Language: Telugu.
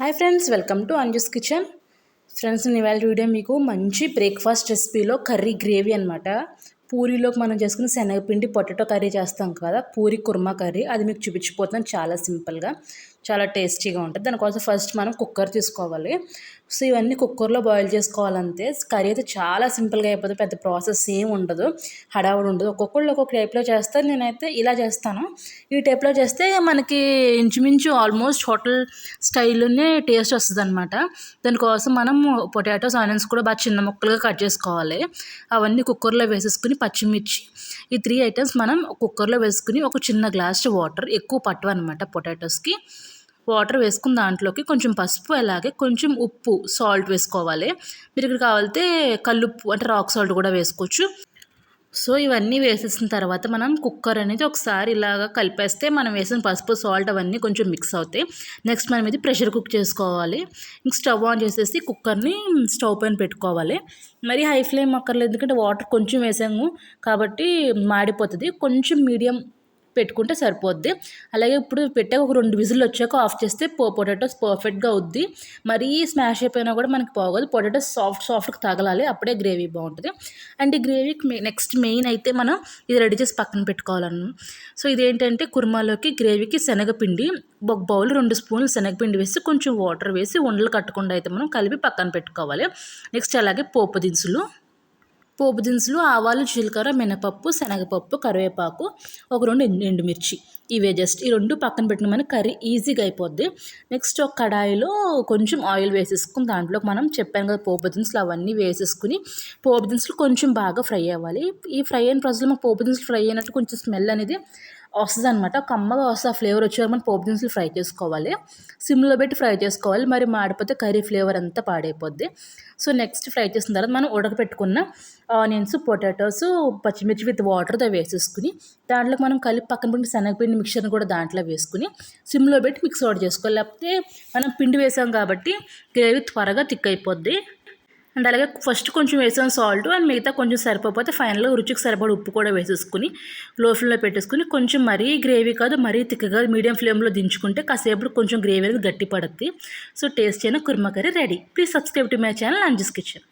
Hi friends welcome to Anju's kitchen. Friends నేను ఇవాళ వీడియో మీకు మంచి బ్రేక్ఫాస్ట్ రెసిపీలో కర్రీ గ్రేవీ అనమాట పూరీలోకి మనం చేసుకున్న శనగపిండి పొటాటో కర్రీ చేస్తాం కదా పూరి కుర్మా కర్రీ. అది మీకు చూపించిపోతున్నాను చాలా సింపుల్గా చాలా టేస్టీగా ఉంటుంది. దానికోసం ఫస్ట్ మనం కుక్కర్ తీసుకోవాలి. సో ఇవన్నీ కుక్కర్లో బాయిల్ చేసుకోవాలంతే కర్రీ అయితే చాలా సింపుల్గా అయిపోతుంది. పెద్ద ప్రాసెస్ ఏం ఉండదు. హడావుడు ఉండదు. ఒక్కొక్కళ్ళు ఒక్కొక్క టైప్లో చేస్తారు. నేనైతే ఇలా చేస్తాను. ఈ టైప్లో చేస్తే మనకి ఇంచుమించు ఆల్మోస్ట్ హోటల్ స్టైల్లోనే టేస్ట్ వస్తుంది అనమాట దానికోసం మనం పొటాటోస్ ఆనియన్స్ కూడా బాగా చిన్న ముక్కలుగా కట్ చేసుకోవాలి. అవన్నీ కుక్కర్లో వేసేసుకుని పచ్చిమిర్చి. ఈ త్రీ ఐటమ్స్ మనం కుక్కర్లో వేసుకుని ఒక చిన్న గ్లాస్ వాటర్ ఎక్కువ పట్టవు అనమాట పొటాటోస్కి. వాటర్ వేసుకున్న దాంట్లోకి కొంచెం పసుపు అలాగే కొంచెం ఉప్పు సాల్ట్ వేసుకోవాలి. మీరు ఇక్కడ కావాలితే కల్లుప్పు అంటే రాక్ సాల్ట్ కూడా వేసుకోవచ్చు. సో ఇవన్నీ వేసేసిన తర్వాత మనం కుక్కర్ అనేది ఒకసారి ఇలాగా కలిపేస్తే మనం వేసిన పసుపు సాల్ట్ అవన్నీ కొంచెం మిక్స్ అవుతాయి. నెక్స్ట్ మనం ఇది ప్రెషర్ కుక్ చేసుకోవాలి. ఇంక స్టవ్ ఆన్ చేసేసి కుక్కర్ని స్టవ్ పైన పెట్టుకోవాలి. మరి హై ఫ్లేమ్ అక్కర్లేదు ఎందుకంటే వాటర్ కొంచెం వేసాము కాబట్టి మాడిపోతుంది. కొంచెం మీడియం పెట్టుకుంటే సరిపోద్ది. అలాగే ఇప్పుడు పెట్టాక ఒక రెండు విజిల్ వచ్చాక ఆఫ్ చేస్తే పో పొటాటోస్ పర్ఫెక్ట్గా అవుద్ది. మరీ స్మాష్ అయిపోయినా కూడా మనకి పోగదు. పొటాటోస్ సాఫ్ట్ సాఫ్ట్గా తగలాలి. అప్పుడే గ్రేవీ బాగుంటుంది. అండ్ ఈ గ్రేవీకి నెక్స్ట్ మెయిన్ అయితే మనం ఇది రెడీ చేసి పక్కన పెట్టుకోవాలను సో ఇదేంటంటే కుర్మాలోకి గ్రేవీకి శనగపిండి ఒక బౌల్ రెండు స్పూన్లు శనగపిండి వేసి కొంచెం వాటర్ వేసి ఉండలు కట్టకుండా అయితే మనం కలిపి పక్కన పెట్టుకోవాలి. నెక్స్ట్ అలాగే పోపు దినుసులు పోపు దినుసులు ఆవాలు జీలకర్ర మినపప్పు శనగపప్పు కరివేపాకు ఒక రెండు ఎండుమిర్చి. ఇవే జస్ట్ ఈ రెండు పక్కన పెట్టిన మన కర్రీ ఈజీగా అయిపోద్ది. నెక్స్ట్ ఒక కడాయిలో కొంచెం ఆయిల్ వేసేసుకుని దాంట్లో మనం చెప్పాను కదా పోపు దినుసులు అవన్నీ వేసేసుకుని పోపు దినుసులు కొంచెం బాగా ఫ్రై అవ్వాలి. ఈ ఫ్రై అయిన ప్రాసెస్లో పోపు దినుసులు ఫ్రై అయినట్టు కొంచెం స్మెల్ అనేది వస్తుంది అనమాట కమ్మగా వస్తుంది ఆ ఫ్లేవర్ వచ్చే మనం పోపు దినుసులు ఫ్రై చేసుకోవాలి. సిమ్లో పెట్టి ఫ్రై చేసుకోవాలి. మరి మాడిపోతే కర్రీ ఫ్లేవర్ అంతా పాడైపోద్ది. సో నెక్స్ట్ ఫ్రై చేసిన తర్వాత మనం ఉడకపెట్టుకున్న ఆనియన్స్ పొటాటోస్ పచ్చిమిర్చి విత్ వాటర్తో వేసేసుకుని దాంట్లో మనం కలిపి పక్కన పిండి శనగపిండి మిక్చర్ని కూడా దాంట్లో వేసుకుని సిమ్లో పెట్టి మిక్స్ అవుట్ చేసుకోవాలి. లేకపోతే మనం పిండి వేసాం కాబట్టి గ్రేవీ త్వరగా థిక్ అయిపోద్ది. అండ్ అలాగే ఫస్ట్ కొంచెం వేసాను సాల్ట్ అండ్ మిగతా కొంచెం సరిపోతే ఫైనల్గా రుచికి సరిపడ ఉప్పు కూడా వేసేసుకుని లో ఫ్లేమ్లో పెట్టేసుకుని కొంచెం మరీ గ్రేవీ కాదు మరీ తిక్కగా మీడియం ఫ్లేమ్లో దించుకుంటే కాసేపు కొంచెం గ్రేవీ అనేది గట్టి పడుద్ది సో టేస్ట్ అయిన kurma curry ready. Please subscribe to my channel Anju's kitchen